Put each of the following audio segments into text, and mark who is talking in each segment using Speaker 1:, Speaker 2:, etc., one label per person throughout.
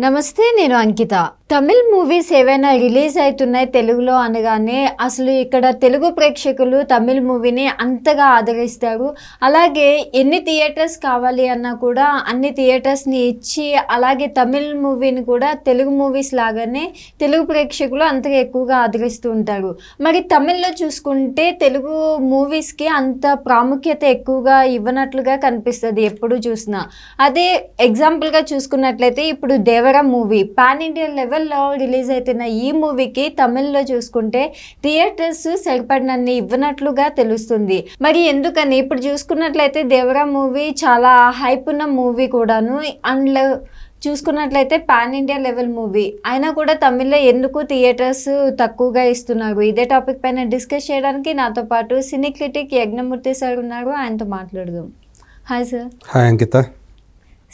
Speaker 1: నమస్తే నేను అంకిత. తమిళ్ మూవీస్ ఏవైనా రిలీజ్ అవుతున్నాయి తెలుగులో అనగానే అసలు ఇక్కడ తెలుగు ప్రేక్షకులు తమిళ్ మూవీని అంతగా ఆదరిస్తారు. అలాగే ఎన్ని థియేటర్స్ కావాలి అన్నా కూడా అన్ని థియేటర్స్ని ఇచ్చి అలాగే తమిళ్ మూవీని కూడా తెలుగు మూవీస్ లాగానే తెలుగు ప్రేక్షకులు అంతగా ఎక్కువగా ఆదరిస్తూ ఉంటారు. మరి తమిళ్ళో చూసుకుంటే తెలుగు మూవీస్కి అంత ప్రాముఖ్యత ఎక్కువగా ఇవ్వనట్లుగా కనిపిస్తుంది ఎప్పుడు చూసినా. అదే ఎగ్జాంపుల్గా చూసుకున్నట్లయితే ఇప్పుడు Devara movie pan Indian level లెవెల్లో రిలీజ్ అవుతున్న ఈ మూవీకి తమిళ్ళో చూసుకుంటే థియేటర్స్ సరిపడినన్ని ఇవ్వనట్లుగా తెలుస్తుంది. మరి ఎందుకని? ఇప్పుడు చూసుకున్నట్లయితే దేవరా మూవీ చాలా హైప్ ఉన్న మూవీ కూడాను. అండ్ చూసుకున్నట్లయితే పాన్ ఇండియా లెవెల్ మూవీ. అయినా కూడా తమిళ్ళో ఎందుకు థియేటర్స్ తక్కువగా ఇస్తున్నారు? ఇదే టాపిక్ పైన డిస్కస్ చేయడానికి నాతో పాటు సినీ క్రిటిక్ యజ్ఞమూర్తి సార్ ఉన్నారు. ఆయనతో మాట్లాడదాం. Hi sir.
Speaker 2: Hi Ankita.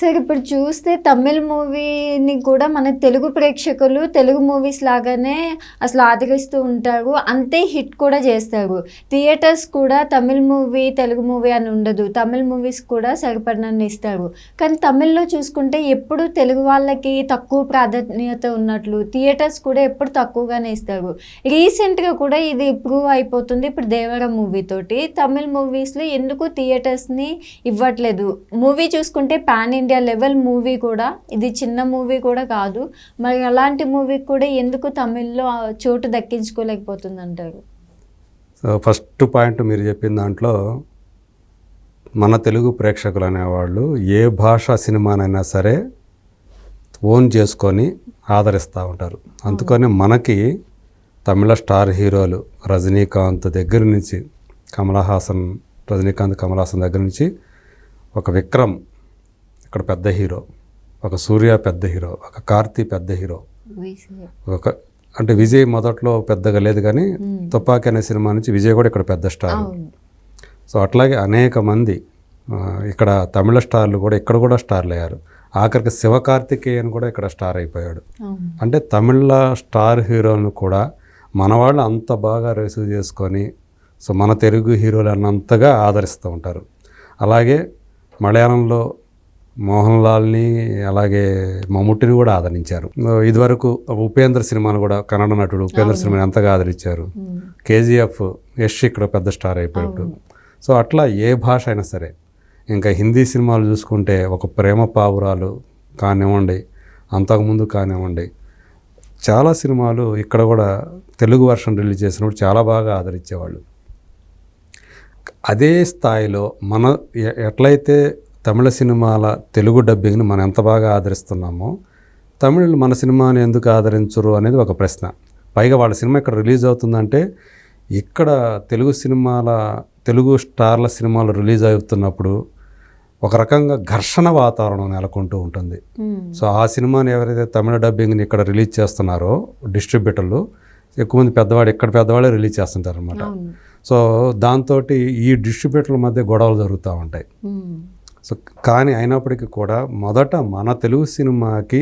Speaker 1: Sir ఇప్పుడు చూస్తే తమిళ్ మూవీని కూడా మన తెలుగు ప్రేక్షకులు తెలుగు మూవీస్ లాగానే అసలు ఆదరిస్తూ ఉంటారు. అంతే హిట్ కూడా చేస్తారు. థియేటర్స్ కూడా తమిళ్ మూవీ తెలుగు మూవీ అని ఉండదు. తమిళ్ మూవీస్ కూడా సరిపడినన్ని ఇస్తారు. కానీ తమిళ్ళో చూసుకుంటే ఎప్పుడు తెలుగు వాళ్ళకి తక్కువ ప్రాధాన్యత ఉన్నట్లు థియేటర్స్ కూడా ఎప్పుడు తక్కువగానే ఇస్తారు. రీసెంట్గా కూడా ఇది ప్రూవ్ అయిపోతుంది ఇప్పుడు దేవర మూవీ తోటి. తమిళ్ మూవీస్లో ఎందుకు థియేటర్స్ని ఇవ్వట్లేదు? మూవీ చూసుకుంటే పాన్ ఇండియా లెవెల్ మూవీ కూడా ఇది చిన్న మూవీ కూడా కాదు. మరి అలాంటి మూవీకి కూడా ఎందుకు తమిళ్ళో చోటు దక్కించుకోలేకపోతుంది అంటారు
Speaker 2: సో ఫస్ట్ పాయింట్ మీరు చెప్పిన దాంట్లో మన తెలుగు ప్రేక్షకులు అనేవాళ్ళు ఏ భాష సినిమానైనా సరే ఓన్ చేసుకొని ఆదరిస్తూ ఉంటారు. అందుకని మనకి తమిళ స్టార్ హీరోలు రజనీకాంత్ దగ్గర నుంచి కమల్ హాసన్ రజనీకాంత్ కమల్ హాసన్ దగ్గర నుంచి ఒక విక్రమ్ ఇక్కడ పెద్ద హీరో ఒక సూర్య పెద్ద హీరో ఒక కార్తీ పెద్ద హీరో. ఒక అంటే విజయ్ మొదట్లో పెద్దగా లేదు కానీ తుపాకీ అనే సినిమా నుంచి విజయ్ కూడా ఇక్కడ పెద్ద స్టార్. సో అట్లాగే అనేక మంది ఇక్కడ తమిళ స్టార్లు కూడా ఇక్కడ కూడా స్టార్లు అయ్యారు ఆఖరికి శివకార్తికేయన్ కూడా ఇక్కడ స్టార్ అయిపోయాడు. అంటే తమిళ స్టార్ హీరోలను కూడా మన వాళ్ళు అంత బాగా రిసీవ్ చేసుకొని సో మన తెలుగు హీరోలు అన్నంతగా ఆదరిస్తూ ఉంటారు. అలాగే మలయాళంలో మోహన్ లాల్ని అలాగే మమ్ముట్టిని కూడా ఆదరించారు. ఇదివరకు ఉపేంద్ర సినిమాను కూడా కన్నడ నటుడు ఉపేంద్ర సినిమాని ఎంతగా ఆదరించారు. కేజీఎఫ్ యష్ ఇక్కడ పెద్ద స్టార్ అయిపోయాడు. సో అట్లా ఏ భాష అయినా సరే ఇంకా హిందీ సినిమాలు చూసుకుంటే ఒక ప్రేమ పావురాలు కానివ్వండి అంతకుముందు కానివ్వండి చాలా సినిమాలు ఇక్కడ కూడా తెలుగు వర్షన్ రిలీజ్ చేసినప్పుడు చాలా బాగా ఆదరించేవాళ్ళు. అదే స్థాయిలో మన ఎట్లయితే తమిళ సినిమాల తెలుగు డబ్బింగ్ని మనం ఎంత బాగా ఆదరిస్తున్నామో తమిళ్ మన సినిమాని ఎందుకు ఆదరించరు అనేది ఒక ప్రశ్న. పైగా వాళ్ళ సినిమా ఇక్కడ రిలీజ్ అవుతుందంటే ఇక్కడ తెలుగు సినిమాల తెలుగు స్టార్ల సినిమాలు రిలీజ్ అవుతున్నప్పుడు ఒక రకంగా ఘర్షణ వాతావరణం నెలకొంటూ ఉంటుంది. సో ఆ సినిమాని ఎవరైతే తమిళ డబ్బింగ్ని ఇక్కడ రిలీజ్ చేస్తున్నారో డిస్ట్రిబ్యూటర్లు ఎక్కువ మంది పెద్దవాడు ఇక్కడ పెద్దవాళ్ళే రిలీజ్ చేస్తుంటారు అనమాట సో దాంతో ఈ డిస్ట్రిబ్యూటర్ల మధ్య గొడవలు జరుగుతూ ఉంటాయి. సో కానీ అయినప్పటికీ కూడా మొదట మన తెలుగు సినిమాకి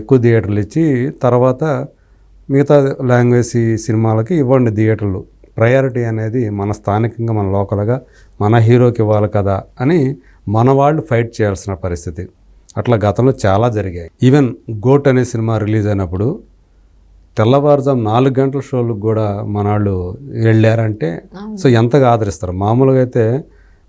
Speaker 2: ఎక్కువ థియేటర్లు ఇచ్చి తర్వాత మిగతా లాంగ్వేజ్ సినిమాలకి ఇవ్వండి థియేటర్లు. ప్రయారిటీ అనేది మన స్థానికంగా మన లోకల్గా మన హీరోకి ఇవ్వాలి కదా అని మన వాళ్ళు ఫైట్ చేయాల్సిన పరిస్థితి. అట్లా గతంలో చాలా జరిగాయి. ఈవెన్ గోట్ అనే సినిమా రిలీజ్ అయినప్పుడు తెల్లవారుజాము నాలుగు గంటల షోలకు కూడా మన వాళ్ళు వెళ్ళారంటే సో ఎంతగా ఆదరిస్తారు. మామూలుగా అయితే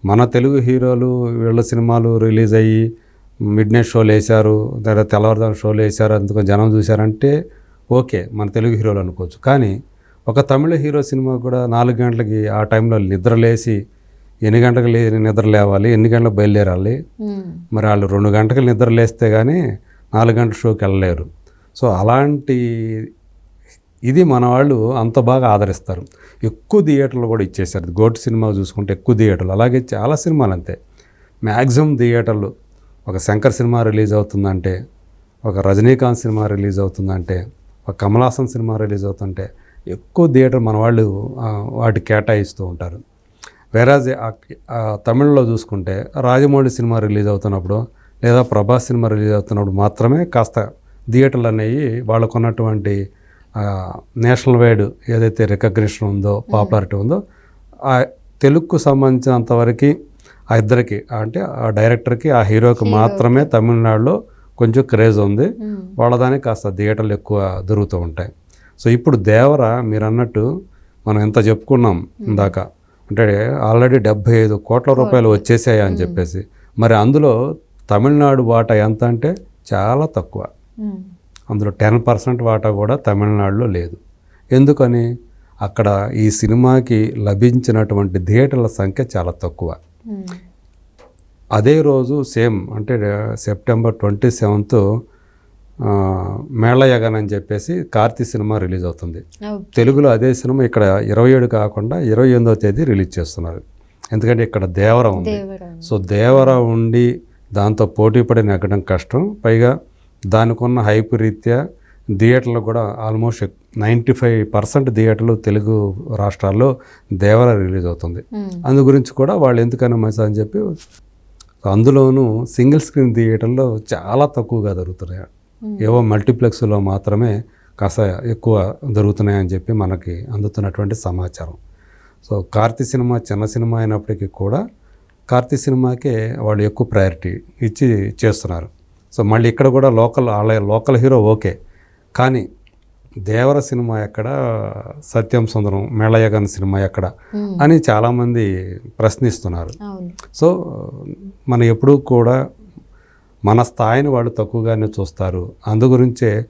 Speaker 2: మన తెలుగు హీరోలు వీళ్ళ సినిమాలు రిలీజ్ అయ్యి మిడ్ నైట్ షోలు వేశారు లేదా తెల్లవారుజాము షోలు వేశారు అందుకు జనం చూశారంటే ఓకే మన తెలుగు హీరోలు అనుకోవచ్చు. కానీ ఒక తమిళ హీరో సినిమా కూడా నాలుగు గంటలకి ఆ టైంలో నిద్ర లేచి ఎన్ని గంటలకు లే నిద్ర లేవాలి ఎన్ని గంటలకు బయలుదేరాలి?
Speaker 1: ఉమ్.
Speaker 2: మరి వాళ్ళు రెండు గంటలకు నిద్ర లేస్తే కానీ నాలుగు గంటల షోకి వెళ్ళలేరు. సో అలాంటి ఇది మన వాళ్ళు అంత బాగా ఆదరిస్తారు. ఎక్కువ థియేటర్లు కూడా ఇచ్చేసారు గోట్ సినిమా చూసుకుంటే ఎక్కువ థియేటర్లు. అలాగే చాలా సినిమాలు అంతే. మ్యాక్సిమం థియేటర్లు ఒక శంకర్ సినిమా రిలీజ్ అవుతుందంటే ఒక రజనీకాంత్ సినిమా రిలీజ్ అవుతుందంటే ఒక కమలాసన్ సినిమా రిలీజ్ అవుతుంటే ఎక్కువ థియేటర్ మన వాళ్ళు వాటి వాటికి కేటాయిస్తూ ఉంటారు. వేరాజ్ తమిళ్ళో చూసుకుంటే రాజమౌళి సినిమా రిలీజ్ అవుతున్నప్పుడు లేదా ప్రభాస్ సినిమా రిలీజ్ అవుతున్నప్పుడు మాత్రమే కాస్త థియేటర్లు అనేవి వాళ్ళకున్నటువంటి నేషనల్ వైడ్ ఏదైతే రికగ్నిషన్ ఉందో పాపులారిటీ ఉందో ఆ తెలుగుకు సంబంధించినంతవరకు ఆ ఇద్దరికి అంటే ఆ డైరెక్టర్కి ఆ హీరోకి మాత్రమే తమిళనాడులో కొంచెం క్రేజ్ ఉంది. వాళ్ళ దానికి కాస్త థియేటర్లు ఎక్కువ దొరుకుతూ ఉంటాయి. సో ఇప్పుడు దేవర మీరు అన్నట్టు మనం ఎంత చెప్పుకున్నాం ఇందాక అంటే ఆల్రెడీ డెబ్బై ఐదు కోట్ల రూపాయలు వచ్చేసాయి అని చెప్పేసి. మరి అందులో తమిళనాడు వాటా ఎంత అంటే చాలా తక్కువ. అందులో టెన్ పర్సెంట్ వాటా కూడా తమిళనాడులో లేదు. ఎందుకని? అక్కడ ఈ సినిమాకి లభించినటువంటి థియేటర్ల సంఖ్య చాలా తక్కువ.
Speaker 1: మ్మ్.
Speaker 2: అదే రోజు సేమ్ అంటే సెప్టెంబర్ ట్వంటీ సెవెంత్ మేళయగన్ అని చెప్పేసి కార్తీ సినిమా రిలీజ్ అవుతుంది. తెలుగులో అదే సినిమా ఇక్కడ ఇరవై ఏడు కాకుండా ఇరవై ఎనిమిదో తేదీ రిలీజ్ చేస్తున్నారు. ఎందుకంటే ఇక్కడ దేవర ఉంది. సో దేవర ఉండి దాంతో పోటీ పడి నెగ్గడం కష్టం. పైగా దానికి ఉన్న హైప్ రీత్యా థియేటర్లు కూడా ఆల్మోస్ట్ నైంటీ ఫైవ్ పర్సెంట్ థియేటర్లు తెలుగు రాష్ట్రాల్లో దేవర రిలీజ్ అవుతుంది.
Speaker 1: మ్మ్.
Speaker 2: అందు గురించి కూడా వాళ్ళు ఎందుకని మంచిది అని చెప్పి అందులోనూ సింగిల్ స్క్రీన్ థియేటర్లో చాలా తక్కువగా దొరుకుతున్నాయి? ఏవో మల్టీప్లెక్స్లో మాత్రమే కాస్త ఎక్కువ దొరుకుతున్నాయని చెప్పి మనకి అందుతున్నటువంటి సమాచారం. సో కార్తీ సినిమా చిన్న సినిమా అయినప్పటికీ కూడా కార్తీ సినిమాకే వాళ్ళు ఎక్కువ ప్రయారిటీ ఇచ్చి చేస్తున్నారు. సో మళ్ళీ ఇక్కడ కూడా లోకల్ వాళ్ళ లోకల్ హీరో ఓకే. కానీ దేవర సినిమా ఎక్కడ? సత్యం సుందరం మేళయగన్ సినిమా ఎక్కడ. అని చాలామంది ప్రశ్నిస్తున్నారు. సో మనం ఎప్పుడూ కూడా మన స్థాయిని వాళ్ళు తక్కువగానే చూస్తారు. అందు గురించే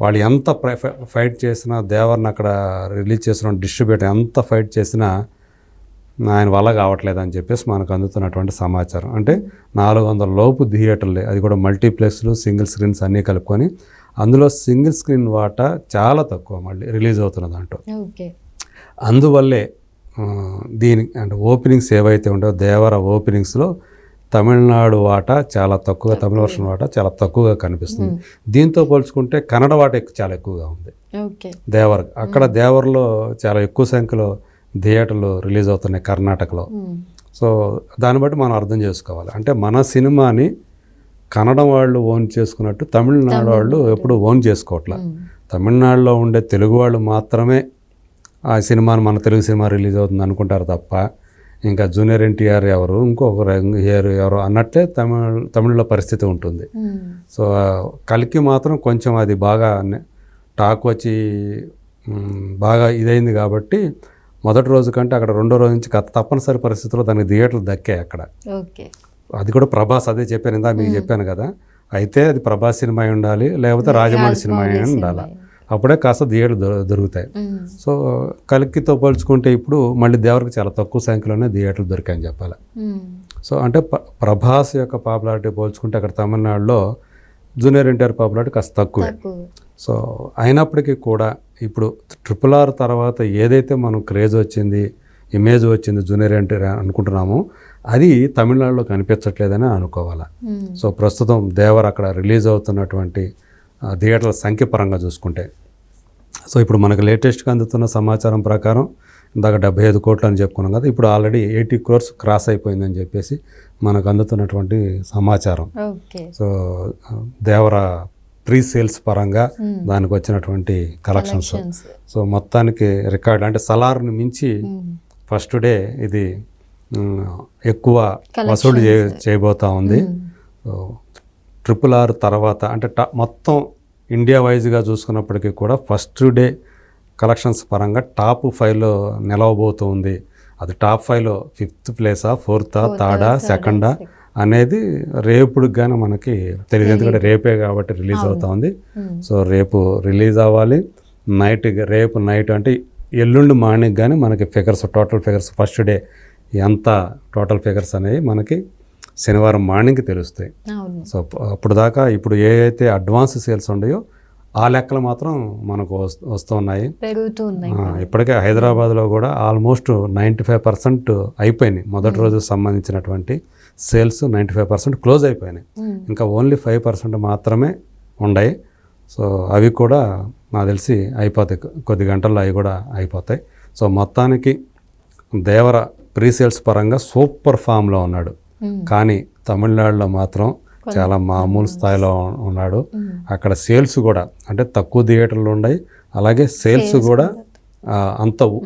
Speaker 2: వాళ్ళు ఎంత ఫైట్ చేసినా దేవర్ని అక్కడ రిలీజ్ చేసిన డిస్ట్రిబ్యూటర్ ఎంత ఫైట్ చేసినా ఆయన వల్ల కావట్లేదు అని చెప్పేసి మనకు అందుతున్నటువంటి సమాచారం. అంటే నాలుగు వందల లోపు థియేటర్లే. అది కూడా మల్టీప్లెక్స్లు సింగిల్ స్క్రీన్స్ అన్నీ కలుపుకొని అందులో సింగిల్ స్క్రీన్ వాటా చాలా తక్కువ మళ్ళీ రిలీజ్ అవుతున్న దాంట్లో. అందువల్లే దీని అంటే ఓపెనింగ్స్ ఏవైతే ఉంటాయో దేవర ఓపెనింగ్స్లో తమిళనాడు వాటా చాలా తక్కువ. తమిళ వర్షన్ వాటా చాలా తక్కువగా కనిపిస్తుంది. దీంతో పోల్చుకుంటే కన్నడ వాటా ఎక్కువ చాలా ఎక్కువగా ఉంది. దేవర్ అక్కడ దేవర్లో చాలా ఎక్కువ సంఖ్యలో థియేటర్లు రిలీజ్ అవుతున్నాయి కర్ణాటకలో. సో దాన్ని బట్టి మనం అర్థం చేసుకోవాలి అంటే మన సినిమాని కన్నడ వాళ్ళు ఓన్ చేసుకున్నట్టు తమిళనాడు వాళ్ళు ఎప్పుడు ఓన్ చేసుకోవట్లే. తమిళనాడులో ఉండే తెలుగు వాళ్ళు మాత్రమే ఆ సినిమాను మన తెలుగు సినిమా రిలీజ్ అవుతుంది అనుకుంటారు తప్ప ఇంకా జూనియర్ ఎన్టీఆర్ ఎవరు ఇంకొకరు హీరో ఎవరు అన్నట్లే తమిళ తమిళలో పరిస్థితి ఉంటుంది. సో కలికి మాత్రం కొంచెం అది బాగా టాక్ వచ్చి బాగా ఇదైంది కాబట్టి మొదటి రోజు కంటే అక్కడ రెండో రోజు నుంచి తప్పనిసరి పరిస్థితుల్లో దానికి థియేటర్లు దక్కాయి అక్కడ. అది కూడా ప్రభాస్ అదే చెప్పాను ఇందా మీకు చెప్పాను కదా. అయితే అది ప్రభాస్ సినిమా ఉండాలి లేకపోతే రాజమౌళి సినిమా అయి ఉండాలి. అప్పుడే కాస్త థియేటర్ దొరుకుతాయి. సో కలికితో పోల్చుకుంటే ఇప్పుడు మళ్ళీ దేవరికి చాలా తక్కువ సంఖ్యలోనే థియేటర్లు దొరికాయని చెప్పాలి. సో అంటే ప్రభాస్ యొక్క పాపులారిటీ పోల్చుకుంటే అక్కడ తమిళనాడులో జూనియర్ ఎన్టీఆర్ పాపులారిటీ కాస్త తక్కువ. సో అయినప్పటికీ కూడా ఇప్పుడు ట్రిపుల్ ఆర్ తర్వాత ఏదైతే మనం క్రేజ్ వచ్చింది ఇమేజ్ వచ్చింది జూనియర్ ఎన్టీఆర్ అనుకుంటున్నామో అది తమిళనాడులో కనిపించట్లేదని అనుకోవాలి.
Speaker 1: మ్మ్.
Speaker 2: సో ప్రస్తుతం దేవర్ అక్కడ రిలీజ్ అవుతున్నటువంటి థియేటర్ల సంఖ్య పరంగా చూసుకుంటే. సో ఇప్పుడు మనకు లేటెస్ట్గా అందుతున్న సమాచారం ప్రకారం ఇందాక డెబ్బై ఐదు కోట్లు అని చెప్పుకున్నాం కదా ఇప్పుడు ఆల్రెడీ ఎయిటీ క్రోర్స్ క్రాస్ అయిపోయిందని చెప్పేసి మనకు అందుతున్నటువంటి సమాచారం. సో దేవర ప్రీ సేల్స్ పరంగా. దానికి వచ్చినటువంటి కలెక్షన్స్. సో మొత్తానికి రికార్డ్ అంటే సలార్ని మించి. ఫస్ట్ డే ఇది ఎక్కువ వసూలు చే చేయబోతా ఉంది ట్రిపుల్ ఆర్ తర్వాత అంటే టా మొత్తం ఇండియా వైజ్గా చూసుకున్నప్పటికీ కూడా ఫస్ట్ డే కలెక్షన్స్ పరంగా టాప్ ఫైవ్లో నిలవబోతుంది అది టాప్ ఫైవ్లో ఫిఫ్త్ ప్లేసా ఫోర్తా థర్డా సెకండా అనేది రేపుడికి కానీ మనకి తెలియదు. ఎందుకంటే రేపే కాబట్టి రిలీజ్ అవుతా ఉంది. సో రేపు రిలీజ్ అవ్వాలి. నైట్ రేపు నైట్ అంటే ఎల్లుండి మార్నింగ్ కానీ మనకి figures total figures first day ఎంత టోటల్ ఫిగర్స్ అనేవి మనకి శనివారం మార్నింగ్కి తెలుస్తాయి. సో అప్- అప్పుడు దాకా ఇప్పుడు ఏ అయితే అడ్వాన్స్ సేల్స్ ఉన్నాయో ఆ లెక్కలు మాత్రం మనకు వస్- వస్తున్నాయి.
Speaker 1: ఉన్నాయి
Speaker 2: ఇప్పటికే హైదరాబాద్లో కూడా ఆల్మోస్ట్ నైంటీ ఫైవ్ పర్సెంట్ అయిపోయినాయి. మొదటి రోజు సంబంధించినటువంటి sales ninety five percent close అయిపోయినాయి.
Speaker 1: మ్మ్.
Speaker 2: ఇంకా ఓన్లీ ఫైవ్ పర్సెంట్ మాత్రమే ఉన్నాయి సో అవి కూడా నాకు తెలిసి అయిపోతాయి. కొద్ది గంటల్లో అవి కూడా అయిపోతాయి. సో మొత్తానికి దేవర ప్రీ సేల్స్ పరంగా సూపర్ ఫామ్లో ఉన్నాడు.
Speaker 1: మ్మ్.
Speaker 2: కానీ తమిళనాడులో మాత్రం చాలా మామూలు స్థాయిలో ఉన్నాడు.
Speaker 1: మ్మ్.
Speaker 2: అక్కడ సేల్స్ కూడా అంటే తక్కువ థియేటర్లు ఉన్నాయి అలాగే సేల్స్ కూడా అంత.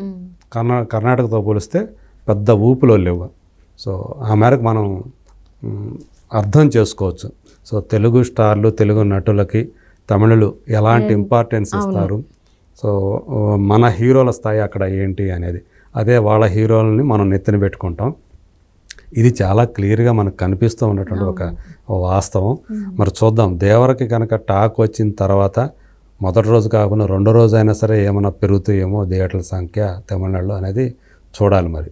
Speaker 2: కర్ణా కర్ణాటకతో పోలిస్తే పెద్ద ఊపులో లేవు. సో ఆ మేరకు మనం అర్థం చేసుకోవచ్చు. సో తెలుగు స్టార్లు తెలుగు నటులకి తమిళులు ఎలాంటి ఇంపార్టెన్స్ ఇస్తారు? సో మన హీరోల స్థాయి అక్కడ ఏంటి అనేది. అదే వాళ్ళ హీరోలని మనం నెత్తిన పెట్టుకుంటాం. ఇది చాలా క్లియర్గా మనకు కనిపిస్తూ ఉన్నటువంటి ఒక ఒక వాస్తవం. మరి చూద్దాం. దేవరకి కనుక టాక్ వచ్చిన తర్వాత మొదటి రోజు కాకుండా రెండో రోజు అయినా సరే ఏమైనా పెరుగుతాయేమో థియేటర్ల సంఖ్య తమిళనాడులో అనేది చూడాలి మరి.